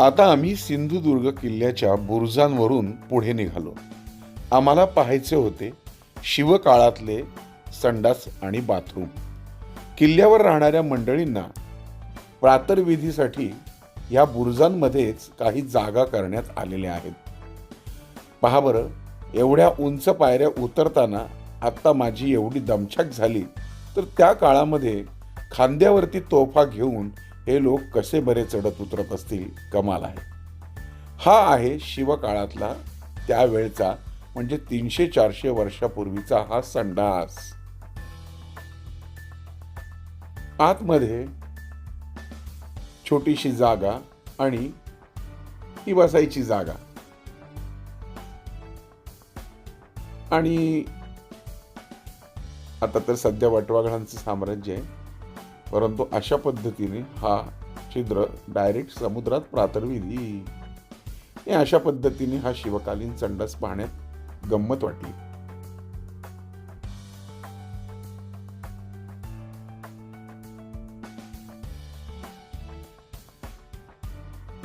आता आम्ही सिंधुदुर्ग किल्ल्याच्या बुरुजांवरून पुढे निघालो. आम्हाला पाहायचे होते शिवकाळातले संडास आणि बाथरूम. किल्ल्यावर राहणाऱ्या मंडळींना प्रातर्विधीसाठी या बुरुजांमध्येच काही जागा करण्यात आलेल्या आहेत. पहा बरं एवढ्या उंच पायऱ्या उतरताना आत्ता माझी एवढी दमछाक झाली तर त्या काळामध्ये खांद्यावरती तोफा घेऊन हे लोक कसे बरे चढत उतरत असतील? कमाल आहे. हा आहे शिवकाळातला त्यावेळचा म्हणजे तीनशे चारशे वर्षापूर्वीचा हा संडास. आतमध्ये छोटीशी जागा आणि ती बसायची जागा. आणि आता तर सध्या वटवाघळांचं साम्राज्य आहे. परंतु अशा पद्धतीने हा छिद्र डायरेक्ट समुद्रात प्रातर्विधी. हे अशा पद्धतीने हा शिवकालीन संडास पाहण्यात गंमत वाटली.